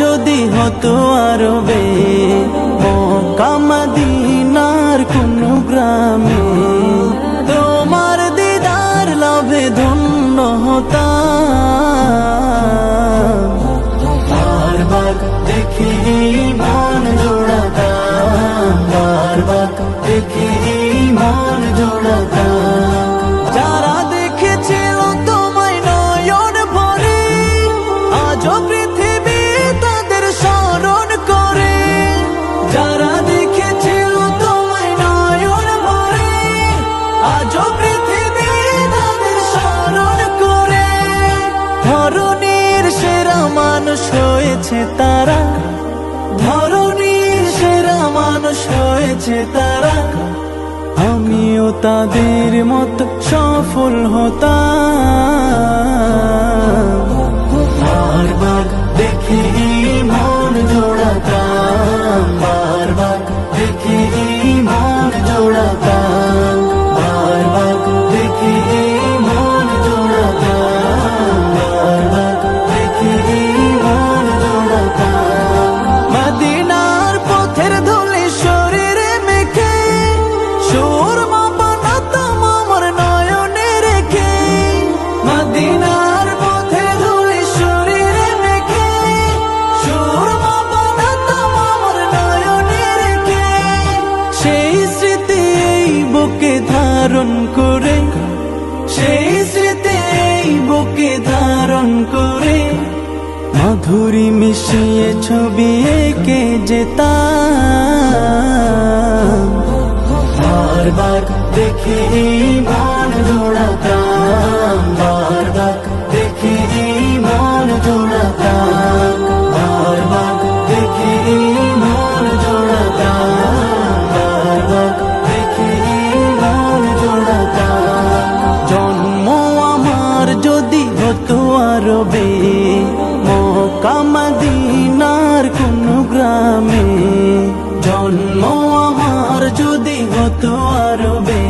যদি হতো আরবে মকামাদিনার কোন গ্রামে। তোমার দিদার লাভে ধন্য হতাম। বারবার দেখি মন বারবার দেখি ধরনের সেরা মানুষ হয়েছে তারা। ধরনের সেরা মানুষ হয়েছে তারা। আমিও তাদের মতো সফল হতাম। বুকে ধারণ করে, সেই স্মৃতি বুকে ধারণ করে। মাধুরী মিশিয়ে ছবি এঁকে যেতা বারবার দেখি মন জোড়াতাম, বারবার জন্ম আমার যদি হতো আরবে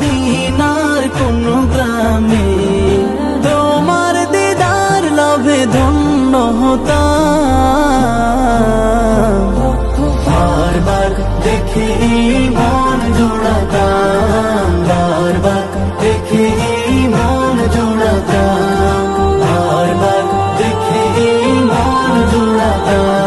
দিনার কোন গ্রামে তোমার দিদার লাভে ধন্য হতা বারবার দেখে মন জোড়াতাম। বারবার দেখে মন জোড়াতাম। বারবার দেখি মন জোড়াতাম।